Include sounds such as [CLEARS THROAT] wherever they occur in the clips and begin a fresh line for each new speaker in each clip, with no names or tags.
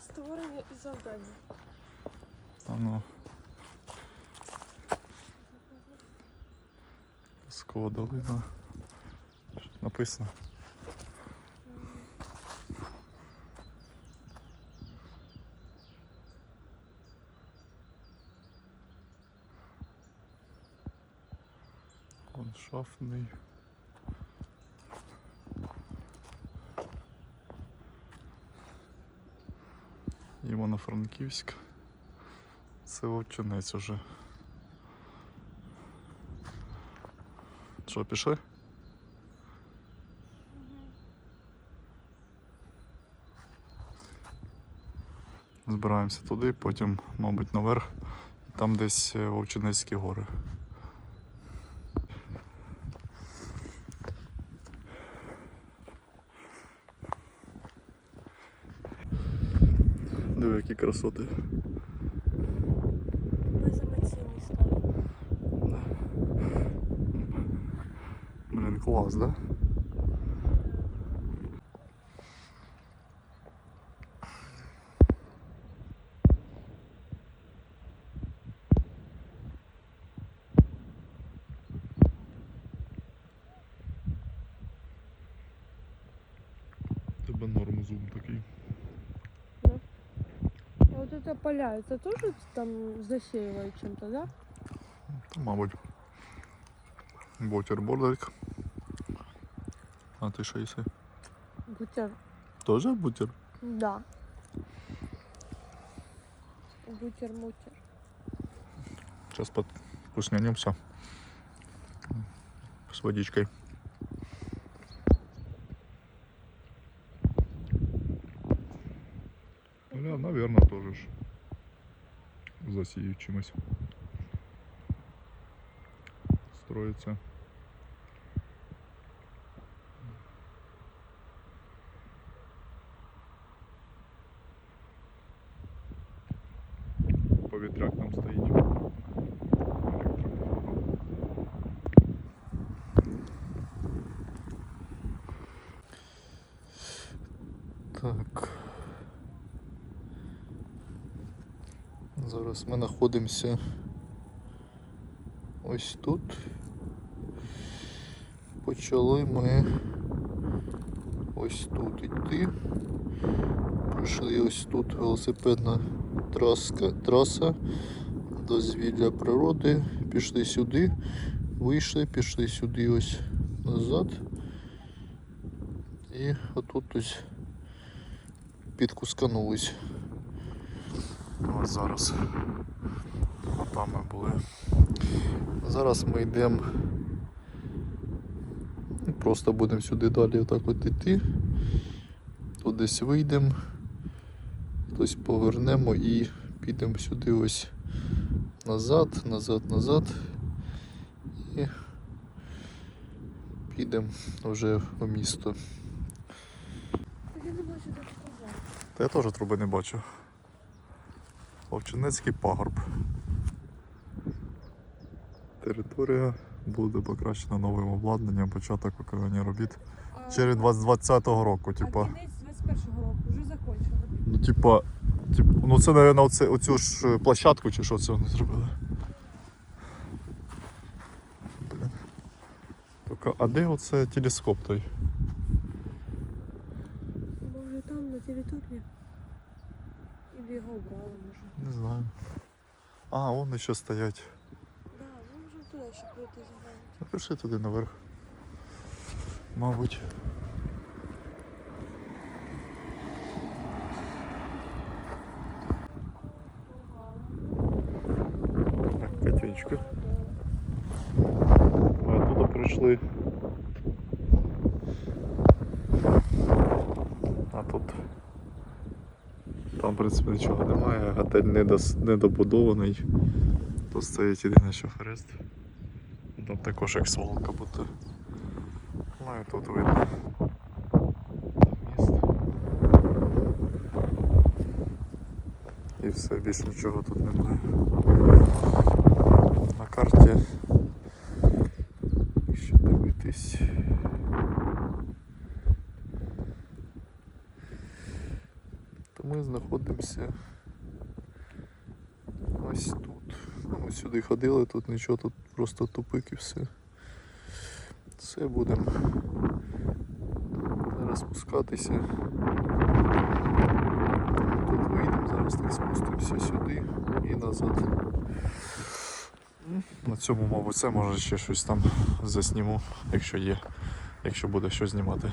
Мапа створення і завдання.
А ну. Піскова долина. Що Написано. Ландшафтний. Івано-Франківськ. Це Вовчинець уже. Що, пішли? Збираємося туди, потім, мабуть, наверх. Там десь е, Вовчинецькі гори. Диви, які красоти.
Беземоційний.
Блін, клас, да? Тебе норм зум такий.
Это поля, это тоже там засеивают чем-то, да?
Мабуть. Бутербродик. А ти що їси?
Бутер.
Тоже бутер?
Да. Бутер-мутер.
Сейчас под... вкуснянемся. С водичкой. Бля, наверное, тоже ж засею чимось. Строится. Повітряк там стоїть. Так. Зараз ми знаходимося ось тут. Почали ми ось тут йти. Пройшли ось тут велосипедна траска, траса дозвілля природи. Пішли сюди, вийшли, пішли сюди ось назад. І отут ось підкусканулись. Ось зараз. А там ми були. Зараз ми йдемо. Просто будемо сюди далі отак от йти. Тут десь вийдемо, хтось повернемо і підемо сюди ось назад, назад, назад. І підемо вже в місто.
Я не бачу.
Та я теж труби не бачу. Овчинецький пагорб. Територія буде покращена новим обладнанням, початок виконання робіт. Через 2020 року, типа.
Кінець 21-го року вже закончили.
Ну, типа, тип, ну це, мабуть, оце, оцю ж е, площадку чи що це вони зробили. Блін. Тільки, а де оце телескоп той?
Може там на території? Или його убрали, може.
Не знаю. А, вон ще стоять.
Да, ми можемо туди ще прийти заглянути.
Ну, Пішли туди наверх. Мабуть. Котечка. Ми оттуда прийшли. А тут. Там, в принципі, нічого немає, готель недос- недобудований. Тут стоїть єдине, що хрест. Там також як свалка буде. Ну і тут видно. Міст. І все, більше нічого тут немає. На карті. Ще дивитись. Тому ми знаходимося ось тут. Ну, Ми сюди ходили, тут нічого, тут просто тупик і все. Все будемо зараз спускатися. Тут вийдемо, зараз так спустимося сюди і назад. На цьому, мабуть, все, може ще щось там засніму, якщо є, якщо буде що знімати.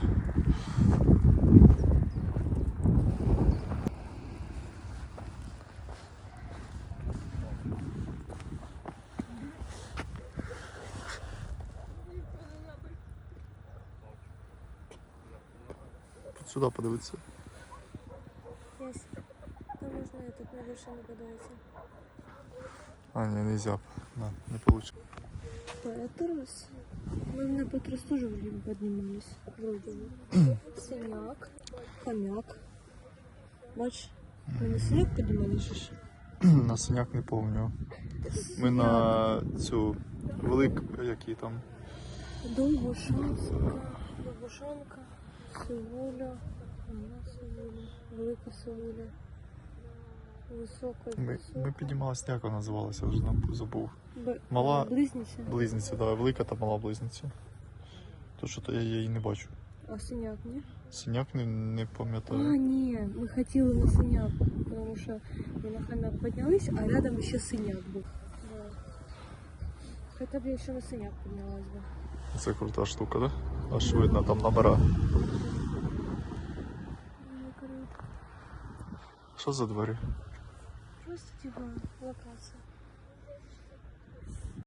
сюди подивитися.
Есть. Там можно этот на вершину подаваться.
А, ні, не можна. На, не вийде.
Петерс. Мы на Петрос тоже вроде бы поднимались. Вроде бы. [CLEARS THROAT] Синяк. Хомяк. Бач, мы на синяк поднимались же. ж.
На синяк не помню. Ми на цю велику, які там.
Довбушанська. Довбушанка. Сивуля. Вона сивуля. Велика сивуля. Висока.
Ми, ми піднімалися, як вона називалася, вже там забув.
Б-
мала-
Близниця.
Близниця, давай, велика та мала близниця. То що то я її не бачу.
А синяк, ні?
Синяк не, не
А, ні, ми хотіли на синяк, тому що ми на хомяк піднялись, а рядом ще синяк був. Да. Хоча б я ще на синяк піднялась би.
Це крута штука, да? Аж видно там номера.
Ну.
Що за двері?
Просто типа локація.